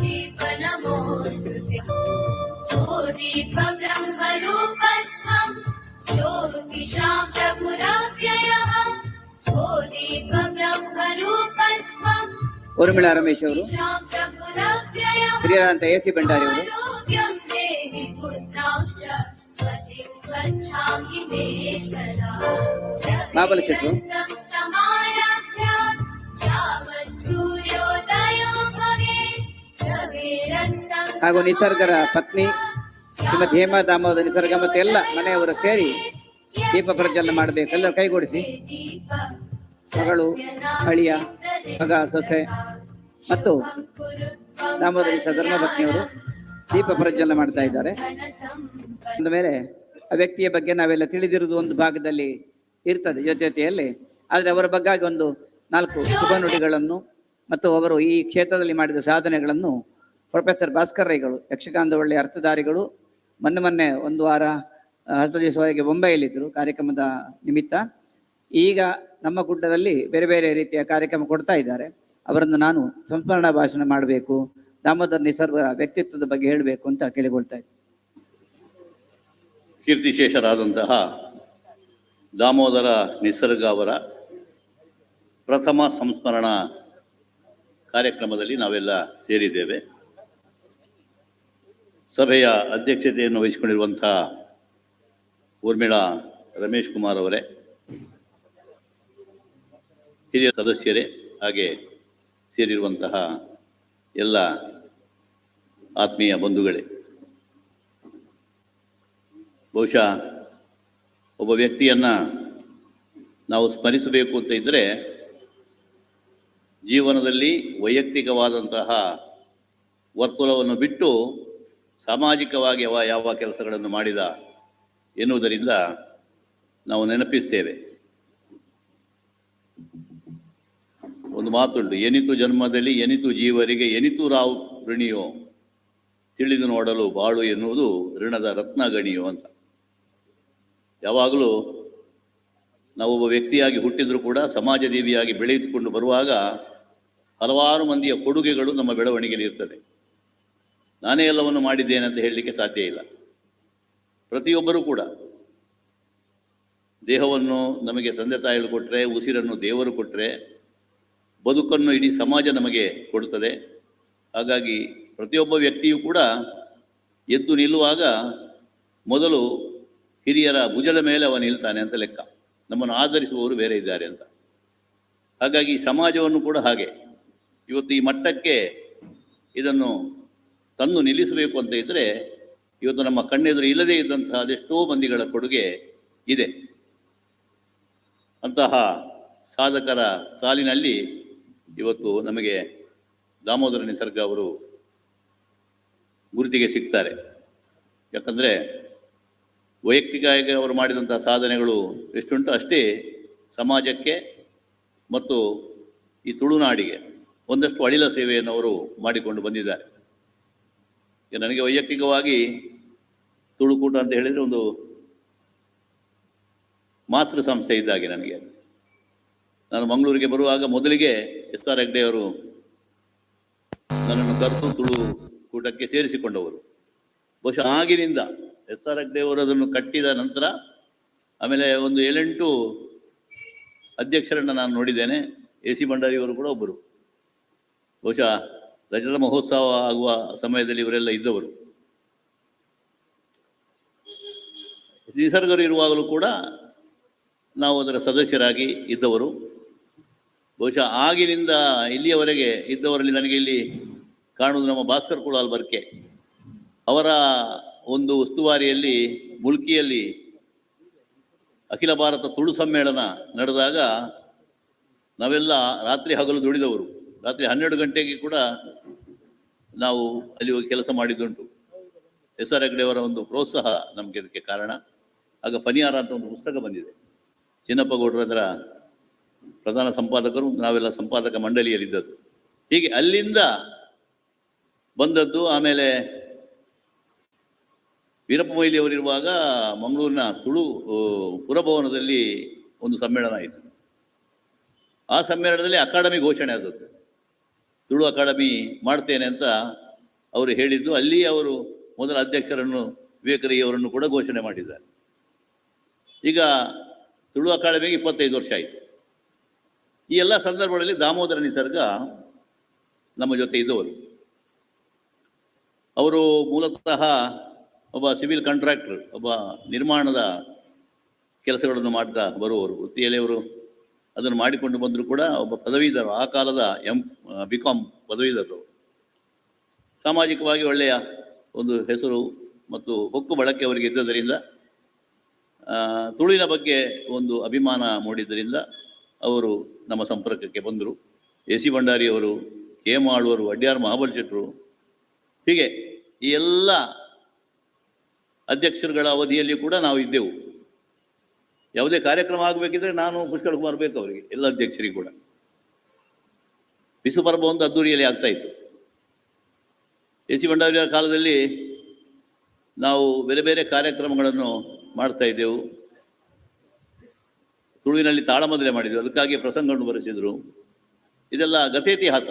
दीपनमोऽस्तु ते ओ दीप ब्रह्मरूपस्थम् ज्योतिषा प्रभुरव्ययः ओ दीप ब्रह्मरूपस्थम् ಊರ್ಮಿಳಾ ರಮೇಶ್ ಅವರು ज्योतिषा प्रभुरव्ययः ಹಿರಿಯರಾದಂತ A C Bhandari ಅವರು आरोग्यं देहि पुत्रांश्च पतिं स्वच्छामि मे सदा बाबल ಹಾಗೂ ನಿಸರ್ಗರ ಪತ್ನಿ ಶ್ರೀಮತಿ ಹೇಮಾ ದಾಮೋದ ನಿಸರ್ಗ ಮತ್ತು ಎಲ್ಲ ಮನೆಯವರು ಸೇರಿ ದೀಪ ಪ್ರಜ್ವಲನ ಮಾಡಬೇಕು. ಎಲ್ಲರೂ ಕೈಗೂಡಿಸಿ. ಮಗಳು, ಅಳಿಯ, ಮಗ, ಸೊಸೆ ಮತ್ತು ದಾಮೋದರ ಸಧರ್ಮ ಪತ್ನಿಯವರು ದೀಪ ಪ್ರಜ್ವಲನ ಮಾಡ್ತಾ ಇದ್ದಾರೆ. ಅಂದ ಮೇಲೆ ಆ ವ್ಯಕ್ತಿಯ ಬಗ್ಗೆ ನಾವೆಲ್ಲ ತಿಳಿದಿರುವುದು ಒಂದು ಭಾಗದಲ್ಲಿ ಇರ್ತದೆ ಜೊತೆ ಜೊತೆಯಲ್ಲಿ. ಆದರೆ ಅವರ ಬಗ್ಗಾಗಿ ಒಂದು ನಾಲ್ಕು ಶುಭ ನುಡಿಗಳನ್ನು ಮತ್ತು ಅವರು ಈ ಕ್ಷೇತ್ರದಲ್ಲಿ ಮಾಡಿದ ಸಾಧನೆಗಳನ್ನು ಪ್ರೊಫೆಸರ್ ಭಾಸ್ಕರ್ ರೈಗಳು, ಯಕ್ಷಗಾನದ ಒಳ್ಳೆಯ ಅರ್ಥಧಾರಿಗಳು. ಮೊನ್ನೆ ಮೊನ್ನೆ ಒಂದು ವಾರ ಹತ್ತು ದಿವಸವರೆಗೆ ಬೊಂಬೈಯಲ್ಲಿದ್ದರು ಕಾರ್ಯಕ್ರಮದ ನಿಮಿತ್ತ. ಈಗ ನಮ್ಮ ಗುಡ್ಡದಲ್ಲಿ ಬೇರೆ ಬೇರೆ ರೀತಿಯ ಕಾರ್ಯಕ್ರಮ ಕೊಡ್ತಾ ಇದ್ದಾರೆ. ಅವರನ್ನು ನಾನು ಸಂಸ್ಮರಣಾ ಭಾಷಣ ಮಾಡಬೇಕು, ದಾಮೋದರ್ ನಿಸರ್ಗ ವ್ಯಕ್ತಿತ್ವದ ಬಗ್ಗೆ ಹೇಳಬೇಕು ಅಂತ ಕೇಳಿಕೊಳ್ತಾ ಇದ್ದೀನಿ ಕೀರ್ತಿಶೇಷರಾದಂತಹ ದಾಮೋದರ ನಿಸರ್ಗ ಅವರ ಪ್ರಥಮ ಸಂಸ್ಮರಣಾ ಕಾರ್ಯಕ್ರಮದಲ್ಲಿ ನಾವೆಲ್ಲ ಸೇರಿದ್ದೇವೆ. ಸಭೆಯ ಅಧ್ಯಕ್ಷತೆಯನ್ನು ವಹಿಸಿಕೊಂಡಿರುವಂಥ ಊರ್ಮಿಳಾ ರಮೇಶ್ ಕುಮಾರ್ ಅವರೇ, ಹಿರಿಯ ಸದಸ್ಯರೇ, ಹಾಗೆ ಸೇರಿರುವಂತಹ ಎಲ್ಲ ಆತ್ಮೀಯ ಬಂಧುಗಳೇ. ಬಹುಶಃ ಒಬ್ಬ ವ್ಯಕ್ತಿಯನ್ನ ನಾವು ಸ್ಮರಿಸಬೇಕು ಅಂತ ಇದ್ದರೆ ಜೀವನದಲ್ಲಿ ವೈಯಕ್ತಿಕವಾದಂತಹ ವರ್ತುಲವನ್ನು ಬಿಟ್ಟು ಸಾಮಾಜಿಕವಾಗಿ ಅವ ಯಾವ ಕೆಲಸಗಳನ್ನು ಮಾಡಿದ ಎನ್ನುವುದರಿಂದ ನಾವು ನೆನಪಿಸ್ತೇವೆ. ಒಂದು ಮಾತುಂಟು, ಎನಿತು ಜನ್ಮದಲ್ಲಿ ಎನಿತು ಜೀವರಿಗೆ ಎನಿತು ರಾವ್ ಋಣಿಯೋ ತಿಳಿದು ನೋಡಲು ಬಾಳು ಎನ್ನುವುದು ಋಣದ ರತ್ನಗಣಿಯೋ ಅಂತ. ಯಾವಾಗಲೂ ನಾವು ಒಬ್ಬ ವ್ಯಕ್ತಿಯಾಗಿ ಹುಟ್ಟಿದರೂ ಕೂಡ ಸಮಾಜ ದೇವಿಯಾಗಿ ಬರುವಾಗ ಹಲವಾರು ಮಂದಿಯ ಕೊಡುಗೆಗಳು ನಮ್ಮ ಬೆಳವಣಿಗೆಯಲ್ಲಿ ಇರ್ತದೆ. ನಾನೇ ಎಲ್ಲವನ್ನು ಮಾಡಿದ್ದೇನೆ ಅಂತ ಹೇಳಲಿಕ್ಕೆ ಸಾಧ್ಯ ಇಲ್ಲ. ಪ್ರತಿಯೊಬ್ಬರೂ ಕೂಡ ದೇಹವನ್ನು ನಮಗೆ ತಂದೆ ತಾಯಿಗಳು ಕೊಟ್ಟರೆ ಉಸಿರನ್ನು ದೇವರು ಕೊಟ್ಟರೆ ಬದುಕನ್ನು ಇಡೀ ಸಮಾಜ ನಮಗೆ ಕೊಡುತ್ತದೆ. ಹಾಗಾಗಿ ಪ್ರತಿಯೊಬ್ಬ ವ್ಯಕ್ತಿಯೂ ಕೂಡ ಎದ್ದು ನಿಲ್ಲುವಾಗ ಮೊದಲು ಹಿರಿಯರ ಭುಜದ ಮೇಲೆ ಅವ ನಿಲ್ತಾನೆ ಅಂತ ಲೆಕ್ಕ. ನಮ್ಮನ್ನು ಆಧರಿಸುವವರು ಬೇರೆ ಇದ್ದಾರೆ ಅಂತ. ಹಾಗಾಗಿ ಸಮಾಜವನ್ನು ಕೂಡ ಹಾಗೆ. ಇವತ್ತು ಈ ಮಟ್ಟಕ್ಕೆ ಇದನ್ನು ತಂದು ನಿಲ್ಲಿಸಬೇಕು ಅಂತ ಇದ್ದರೆ ಇವತ್ತು ನಮ್ಮ ಕಣ್ಣೆದುರು ಇಲ್ಲದೇ ಇದ್ದಂತಹ ಅದೆಷ್ಟೋ ಮಂದಿಗಳ ಕೊಡುಗೆ ಇದೆ. ಅಂತಹ ಸಾಧಕರ ಸಾಲಿನಲ್ಲಿ ಇವತ್ತು ನಮಗೆ ದಾಮೋದರ ನಿಸರ್ಗ ಅವರು ಗುರುತಿಗೆ ಸಿಗ್ತಾರೆ. ಯಾಕಂದರೆ ವೈಯಕ್ತಿಕವಾಗಿ ಅವರು ಮಾಡಿದಂಥ ಸಾಧನೆಗಳು ಎಷ್ಟುಂಟು ಅಷ್ಟೇ ಸಮಾಜಕ್ಕೆ ಮತ್ತು ಈ ತುಳುನಾಡಿಗೆ ಒಂದಷ್ಟು ಅಳಿಲ ಸೇವೆಯನ್ನು ಅವರು ಮಾಡಿಕೊಂಡು ಬಂದಿದ್ದಾರೆ. ನನಗೆ ವೈಯಕ್ತಿಕವಾಗಿ ತುಳುಕೂಟ ಅಂತ ಹೇಳಿದರೆ ಒಂದು ಮಾತೃ ಸಂಸ್ಥೆ ಇದ್ದಾಗೆ ನನಗೆ. ನಾನು ಮಂಗಳೂರಿಗೆ ಬರುವಾಗ ಮೊದಲಿಗೆ ಎಸ್ ಆರ್ ಹೆಗ್ಡೆ ಅವರು ನನ್ನನ್ನು ಕರೆದು ತುಳು ಕೂಟಕ್ಕೆ ಸೇರಿಸಿಕೊಂಡವರು. ಬಹುಶಃ ಆಗಿನಿಂದ ಎಸ್ ಆರ್ ಹೆಗ್ಡೆ ಅವರು ಅದನ್ನು ಕಟ್ಟಿದ ನಂತರ ಆಮೇಲೆ ಒಂದು ಏಳೆಂಟು ಅಧ್ಯಕ್ಷರನ್ನು ನಾನು ನೋಡಿದ್ದೇನೆ. ಎ ಸಿ ಭಂಡಾರಿಯವರು ಕೂಡ ಒಬ್ಬರು. ಬಹುಶಃ ರಜತ ಮಹೋತ್ಸವ ಆಗುವ ಸಮಯದಲ್ಲಿ ಇವರೆಲ್ಲ ಇದ್ದವರು. ನಿಸರ್ಗರು ಇರುವಾಗಲೂ ಕೂಡ ನಾವು ಅದರ ಸದಸ್ಯರಾಗಿ ಇದ್ದವರು. ಬಹುಶಃ ಆಗಿನಿಂದ ಇಲ್ಲಿಯವರೆಗೆ ಇದ್ದವರಲ್ಲಿ ನನಗೆ ಇಲ್ಲಿ ಕಾಣುವುದು ನಮ್ಮ ಭಾಸ್ಕರ್ ಕುಳಾಲ್ ಬರ್ಕೆ. ಅವರ ಒಂದು ಉಸ್ತುವಾರಿಯಲ್ಲಿ ಮುಲ್ಕಿಯಲ್ಲಿ ಅಖಿಲ ಭಾರತ ತುಳು ಸಮ್ಮೇಳನ ನಡೆದಾಗ ನಾವೆಲ್ಲ ರಾತ್ರಿ ಹಗಲು ದುಡಿದವರು. ರಾತ್ರಿ ಹನ್ನೆರಡು ಗಂಟೆಗೆ ಕೂಡ ನಾವು ಅಲ್ಲಿ ಹೋಗಿ ಕೆಲಸ ಮಾಡಿದ್ದುಂಟು. ಎಸ್ ಆರ್ ಹೆಗ್ಡೆಯವರ ಒಂದು ಪ್ರೋತ್ಸಾಹ ನಮಗೆ ಇದಕ್ಕೆ ಕಾರಣ. ಆಗ ಪನಿಯಾರ ಅಂತ ಒಂದು ಪುಸ್ತಕ ಬಂದಿದೆ. ಚಿನ್ನಪ್ಪ ಗೌಡರು ಅದರ ಪ್ರಧಾನ ಸಂಪಾದಕರು, ನಾವೆಲ್ಲ ಸಂಪಾದಕ ಮಂಡಳಿಯಲ್ಲಿದ್ದದ್ದು. ಹೀಗೆ ಅಲ್ಲಿಂದ ಬಂದದ್ದು ಆಮೇಲೆ ವೀರಪ್ಪ ಮೊಯ್ಲಿ ಅವರಿರುವಾಗ ಮಂಗಳೂರಿನ ತುಳು ಪುರಭವನದಲ್ಲಿ ಒಂದು ಸಮ್ಮೇಳನ ಆಯಿತು. ಆ ಸಮ್ಮೇಳನದಲ್ಲಿ ಅಕಾಡೆಮಿ ಘೋಷಣೆ ಆದದ್ದು. ತುಳು ಅಕಾಡೆಮಿ ಮಾಡ್ತೇನೆ ಅಂತ ಅವರು ಹೇಳಿದ್ದು. ಅಲ್ಲಿ ಅವರು ಮೊದಲ ಅಧ್ಯಕ್ಷರನ್ನು ಅವರನ್ನು ಕೂಡ ಘೋಷಣೆ ಮಾಡಿದ್ದಾರೆ. ಈಗ ತುಳು ಅಕಾಡೆಮಿಗೆ ಇಪ್ಪತ್ತೈದು ವರ್ಷ ಆಯಿತು. ಈ ಎಲ್ಲ ಸಂದರ್ಭಗಳಲ್ಲಿ ದಾಮೋದರ ನಿಸರ್ಗ ನಮ್ಮ ಜೊತೆ ಇದ್ದವರು. ಅವರು ಮೂಲತಃ ಒಬ್ಬ ಸಿವಿಲ್ ಕಾಂಟ್ರಾಕ್ಟರ್, ಒಬ್ಬ ನಿರ್ಮಾಣದ ಕೆಲಸಗಳನ್ನು ಮಾಡ್ತಾ ಬರುವವರು. ವೃತ್ತಿಯಲ್ಲಿ ಅವರು ಅದನ್ನು ಮಾಡಿಕೊಂಡು ಬಂದರೂ ಕೂಡ ಒಬ್ಬ ಪದವೀಧರ, ಆ ಕಾಲದ ಎಂ ಬಿ ಕಾಮ್ ಪದವೀಧರರು. ಸಾಮಾಜಿಕವಾಗಿ ಒಳ್ಳೆಯ ಒಂದು ಹೆಸರು ಮತ್ತು ಹೊಕ್ಕು ಬಳಕೆ ಅವರಿಗೆ ಇದ್ದದರಿಂದ ತುಳುವಿನ ಬಗ್ಗೆ ಒಂದು ಅಭಿಮಾನ ಮೂಡಿದ್ದರಿಂದ ಅವರು ನಮ್ಮ ಸಂಪರ್ಕಕ್ಕೆ ಬಂದರು. ಎ ಸಿ ಭಂಡಾರಿಯವರು ಕೆ ಎಂ ಆಳ್ವರು ಅಡ್ಯಾರ್ ಮಹಾಬಲ್ ಶೆಟ್ಟರು ಹೀಗೆ ಈ ಎಲ್ಲ ಅಧ್ಯಕ್ಷರುಗಳ ಅವಧಿಯಲ್ಲಿ ಕೂಡ ನಾವು ಇದ್ದೆವು. ಯಾವುದೇ ಕಾರ್ಯಕ್ರಮ ಆಗಬೇಕಿದ್ರೆ ನಾನು ಪುಷ್ಕರ್ ಕುಮಾರ್ ಬೇಕು ಅವರಿಗೆ, ಎಲ್ಲ ಅಧ್ಯಕ್ಷರಿಗೂ ಕೂಡ. ಬಿಸು ಪರ್ವ ಒಂದು ಅದ್ದೂರಿಯಲ್ಲಿ ಆಗ್ತಾ ಇತ್ತು. ಎ ಸಿ ಭಂಡಾರಿಯವರ ಕಾಲದಲ್ಲಿ ನಾವು ಬೇರೆ ಬೇರೆ ಕಾರ್ಯಕ್ರಮಗಳನ್ನು ಮಾಡ್ತಾ ಇದ್ದೆವು. ತುಳುವಿನಲ್ಲಿ ತಾಳಮದಲೆ ಮಾಡಿದ್ದೆವು ಅದಕ್ಕಾಗಿ ಪ್ರಸಂಗವನ್ನು ಬರೆಸಿದರು. ಇದೆಲ್ಲ ಗತೇತಿಹಾಸ